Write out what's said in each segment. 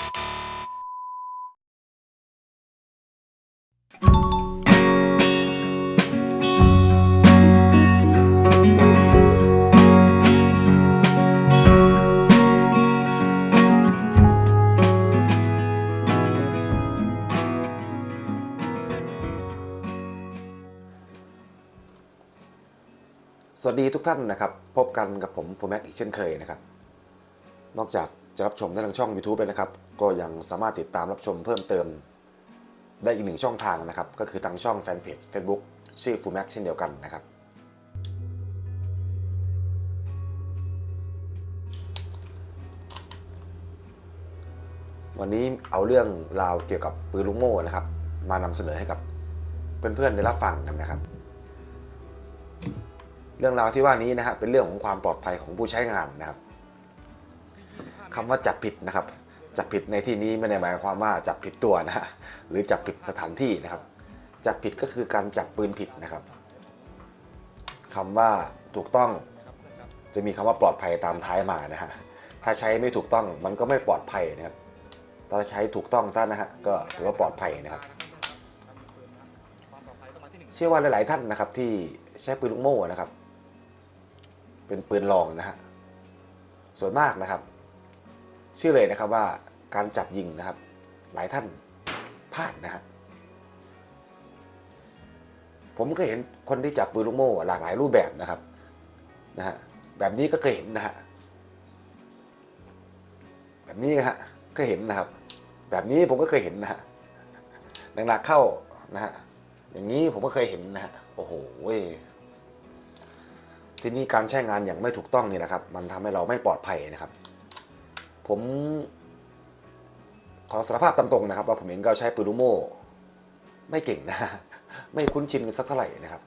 สวัสดีทุกท่านนะครับ พบกันกับผมโฟแม็กอีกเช่นเคยนะครับ นอกจาก จะรับชมได้ทางช่อง YouTube เลยนะครับ ก็ยังสามารถติดตามรับชมเพิ่มเติม ได้อีกหนึ่งช่องทางนะครับ ก็คือทางช่องแฟนเพจ Facebook ชื่อ f u m a x เช่นเดียวกันนะครับ วันนี้เอาเรื่องราวเกี่ยวกับปืนลูกโม่นะครับ มานำเสนอให้กับเพื่อนๆได้รับฟังกันนะครับ เรื่องราวที่ว่านี้นะครับเป็นเรื่องของความปลอดภัยของผู้ใช้งานนะครับ คำว่าจับผิดนะครับ จับผิดในที่นี้ไม่ได้หมายความว่าจับผิดตัวนะฮะหรือจับผิดสถานที่นะครับ จับผิดก็คือการจับปืนผิดนะครับคำว่าถูกต้องจะมีคำว่าปลอดภัยตามท้ายมานะฮะถ้าใช้ไม่ถูกต้องมันก็ไม่ปลอดภัยนะครับถ้าใช้ถูกต้องซะนะฮะก็ถือว่าปลอดภัยนะครับ เชื่อว่าหลาย ๆ ท่านนะครับ ที่ใช้ปืนลูกโม่นะครับ เป็นปืนลองนะฮะส่วนมากนะครับ เชื่อเลยนะครับว่าการจับยิงนะครับ หลายท่านพลาดนะฮะผมก็เห็นคนที่จับปืนลูกโม่หลากหลายรูปแบบนะครับนะฮะแบบนี้ก็เคยเห็นนะฮะแบบนี้นะฮะก็เห็นนะครับ แบบนี้ผมก็เคยเห็นนะฮะหนักๆเข้านะฮะอย่างนี้ผมก็เคยเห็นนะฮะโอ้โหเว้ยทีนี้การใช้งานอย่างไม่ถูกต้องนี่แหละครับ มันทำให้เราไม่ปลอดภัยนะครับ ผมขอสารภาพตามตรงนะครับ ว่าผมเองก็ใช้ปืนลูกโม่ไม่เก่งนะ ไม่คุ้นชินกันสักเท่าไหร่นะครับ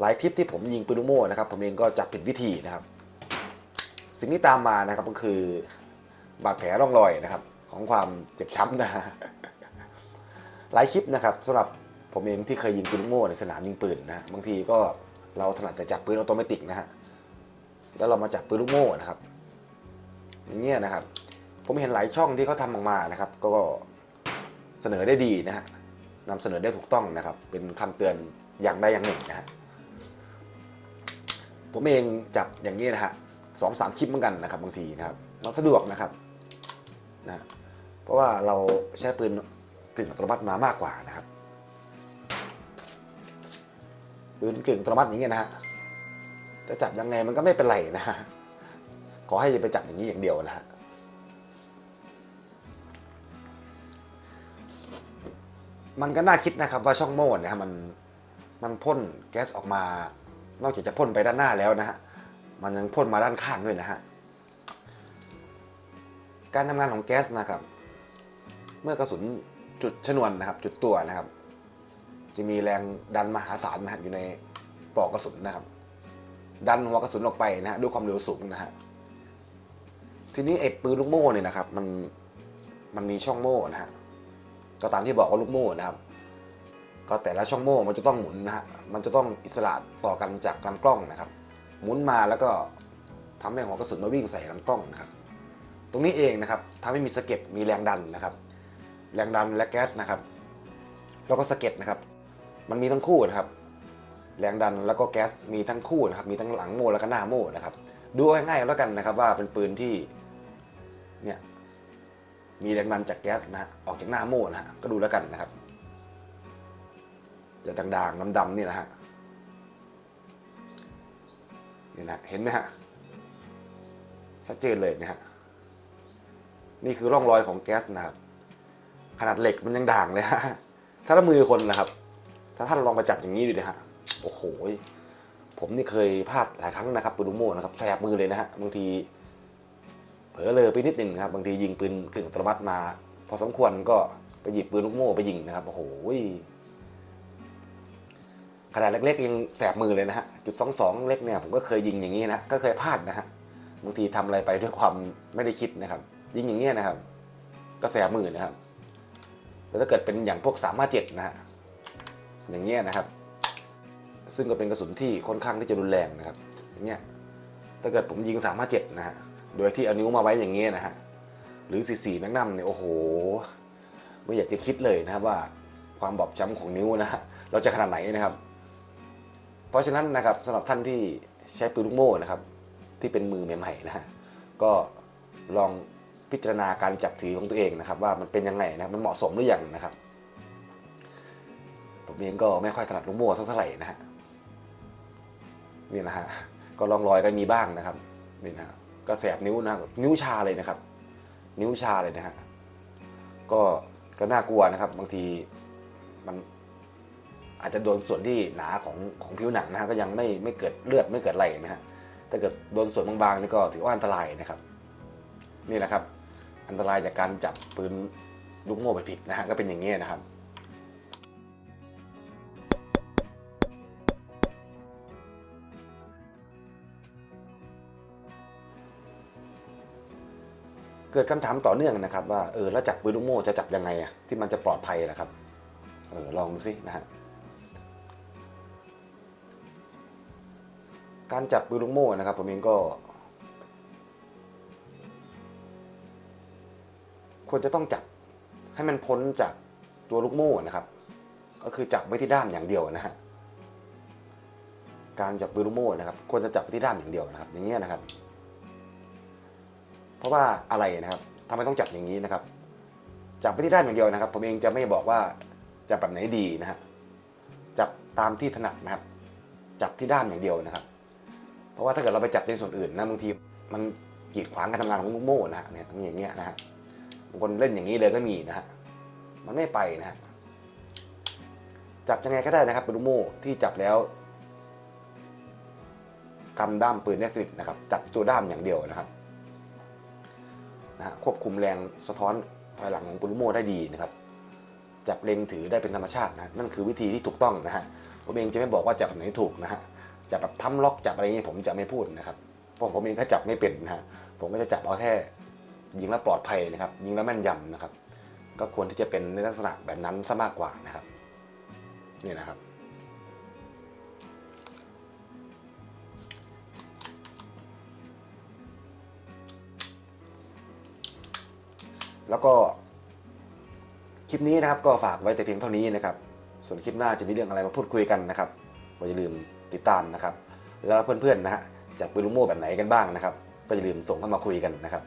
หลายคลิปที่ผมยิงปืนลูกโม่นะครับ ผมเองก็จับผิดวิธีนะครับ สิ่งที่ตามมานะครับก็คือบาดแผลร่องรอยนะครับ ของความเจ็บช้ำนะหลายคลิปนะครับสำหรับผมเองที่เคยยิงปืนลูกโม่ในสนามยิงปืนนะบางทีก็เราถนัดแต่จับปืนออโตเมติกนะฮะแล้วเรามาจับปืนลูกโม่นะครับ อย่างเงี้ยนะครับ ผมเห็นหลายช่องที่เขาทำออกมานะครับ ก็เสนอได้ดีนะฮะนำเสนอได้ถูกต้องนะครับ เป็นคำเตือนอย่างใดอย่างหนึ่งนะฮะผมเองจับอย่างนี้นะฮะสองสามคลิปเหมือนกันนะครับบางทีนะครับมันสะดวกนะครับนะเพราะว่าเราใช้ปืนกึ่งอัตโนมัติมามากกว่านะครับปืนกึ่งอัตโนมัติอย่างเงี้ยนะฮะจะจับยังไงมันก็ไม่เป็นไรนะฮะ ขอให้อย่าไปจับอย่างนี้อย่างเดียวนะฮะมันก็น่าคิดนะครับว่าช่องโม่เนี่ยมันมันพ่นแก๊สออกมา นอกจากจะพ่นไปด้านหน้าแล้วนะฮะมันยังพ่นมาด้านข้างด้วยนะฮะการทำงานของแก๊สนะครับ เมื่อกระสุนจุดชนวนนะครับ จุดตัวนะครับ จะมีแรงดันมหาศาลนะฮะอยู่ในปลอกกระสุนนะครับ ดันหัวกระสุนออกไปนะฮะด้วยความเร็วสูงนะฮะ ทีนี้ไอ้ปืนลูกโม่เนี่ยนะครับ มันมันมีช่องโม่นะฮะก็ตามที่บอกว่าลูกโม่นะครับ ก็แต่ละช่องโม่มันจะต้องหมุนนะฮะมันจะต้องอิสระต่อกันจากลำกล้องนะครับ หมุนมาแล้วก็ทำให้หัวกระสุนมาวิ่งใส่ลำกล้องนะครับ ตรงนี้เองนะครับทำให้มีสะเก็ดมีแรงดันนะครับ แรงดันและแก๊สนะครับ แล้วก็สะเก็ดนะครับ มันมีทั้งคู่นะครับ แรงดันแล้วก็แก๊สมีทั้งคู่นะครับ มีทั้งหลังโม่แล้วก็หน้าโม่นะครับ ดูง่ายๆแล้วกันนะครับว่าเป็นปืนที่ เนี่ยมีแรงดันจากแก๊สนะฮะออกจากหน้าโม่นะฮะก็ดูแล้วกันนะครับ จะด่างๆดำๆนี่นะฮะนี่นะเห็นไหมฮะชัดเจนเลยนะฮะนี่คือร่องรอยของแก๊สนะครับ ขนาดเหล็กมันยังด่างเลยฮะถ้าละมือคนนะครับ ถ้าท่านลองไปจับอย่างนี้ดูนะฮะโอ้โหผมนี่เคยพลาดหลายครั้งนะครับปืนลูโม่นะครับแสบมือเลยนะฮะบางที ผลอเลยไปนิดหนึ่งครับบางทียิงปืนกึ่งอัตโนมัติมา พอสมควรก็ไปหยิบปืนลูกโม่ไปยิงนะครับโอ้โหขนาดเล็กๆยังแสบมือเลยนะฮะจุดสองสองเล็กเนี่ยผมก็เคยยิงอย่างนี้นะก็เคยพลาดนะฮะบางทีทำอะไรไปด้วยความไม่ได้คิดนะครับ ยิงอย่างเงี้ยนะครับ ก็แสบมือนะครับแต่ถ้าเกิดเป็นอย่างพวกสามารถเจ็ดนะฮะอย่างเงี้ยนะครับ ซึ่งก็เป็นกระสุนที่ค่อนข้างที่จะรุนแรงนะครับ อย่างเงี้ยถ้าเกิดผมยิงสามารถเจ็ดนะฮะ โดยที่เอานิ้วมาไว้อย่างเงี้ยนะฮะหรือ44แมกนัมเนี่ยโอ้โห ไม่อยากจะคิดเลยนะครับว่าความบอบช้ำของนิ้วนะฮะเราจะขนาดไหนนะครับ เพราะฉะนั้นนะครับสำหรับท่านที่ใช้ปืนลูกโม่นะครับ ที่เป็นมือใหม่ๆนะฮะก็ลองพิจารณาการจับถือของตัวเองนะครับ ว่ามันเป็นยังไงนะมันเหมาะสมหรือยังนะครับ ผมเองก็ไม่ค่อยถนัดลูกโม่สักเท่าไหร่นะฮะนี่นะฮะก็ลองรอยก็มีบ้างนะครับนี่นะฮะ ก็แสบนิ้วนะนิ้วชาเลยนะครับ นิ้วชาเลยนะฮะก็ก็น่ากลัวนะครับ บางทีมันอาจจะโดนส่วนที่หนาของของผิวหนังนะฮะก็ยังไม่ไม่เกิดเลือดไม่เกิดอะไรนะฮะถ้าเกิดโดนส่วนบางๆนี่ก็ถือว่าอันตรายนะครับ นี่แหละครับ อันตรายจากการจับปืนลูกโม่ไปผิดนะฮะก็เป็นอย่างนี้ยนะครับ เกิดคำถามต่อเนื่องนะครับ ว่าเออแล้วจับปืนลูกโม่จะจับยังไงอะที่มันจะปลอดภัยล่ะครับเออลองดูสินะฮะการจับปืนลูกโม่นะครับผมเองก็ ควรจะต้องจับให้มันพ้นจากตัวลูกโม่นะครับ ก็คือจับไว้ที่ด้ามอย่างเดียวนะฮะการจับปืนลูกโม่นะครับควรจะจับไว้ที่ด้ามอย่างเดียวนะครับ อย่างเงี้ยนะครับ เพราะว่าอะไรนะครับทำไมต้องจับอย่างนี้นะครับ จับไปที่ด้านอย่างเดียวนะครับ ผมเองจะไม่บอกว่าจับแบบไหนดีนะฮะจับตามที่ถนัดนะครับ จับที่ด้านอย่างเดียวนะครับ เพราะว่าถ้าเกิดเราไปจับในส่วนอื่นนะบางทีมันกีดขวางการทำงานของลูกโม่นะฮะเนี่ยอย่างเงี้ยนะฮะบางคนเล่นอย่างนี้เลยก็มีนะฮะมันไม่ไปนะฮะจับยังไงก็ได้นะครับเป็นลูกโม่ที่จับแล้วกำด้ามปืนได้สนิทนะครับ จับตัวด้ามอย่างเดียวนะครับ นะควบคุมแรงสะท้อนถอยหลังของปุรุโมได้ดีนะครับ จับเล็งถือได้เป็นธรรมชาตินะนั่นคือวิธีที่ถูกต้องนะฮะผมเองจะไม่บอกว่าจับแบบไหนถูกนะฮะจับแบบทำล็อกจับอะไรอย่างนี้ผมจะไม่พูดนะครับเพราะผมเองก็จับไม่เป็นนะฮะผมก็จะจับเอาแค่ยิงแล้วปลอดภัยนะครับ ยิงแล้วแม่นยำนะครับ ก็ควรที่จะเป็นในลักษณะแบบนั้นซะมากกว่านะครับนี่นะครับ แล้วก็คลิปนี้นะครับก็ฝากไว้แต่เพียงเท่านี้นะครับ ส่วนคลิปหน้าจะมีเรื่องอะไรมาพูดคุยกันนะครับก็อย่าลืมติดตามนะครับ แล้วเพื่อนๆนะฮะจากปืนลูกโม่แบบไหนกันบ้างนะครับ ก็อย่าลืมส่งเข้ามาคุยกันนะครับ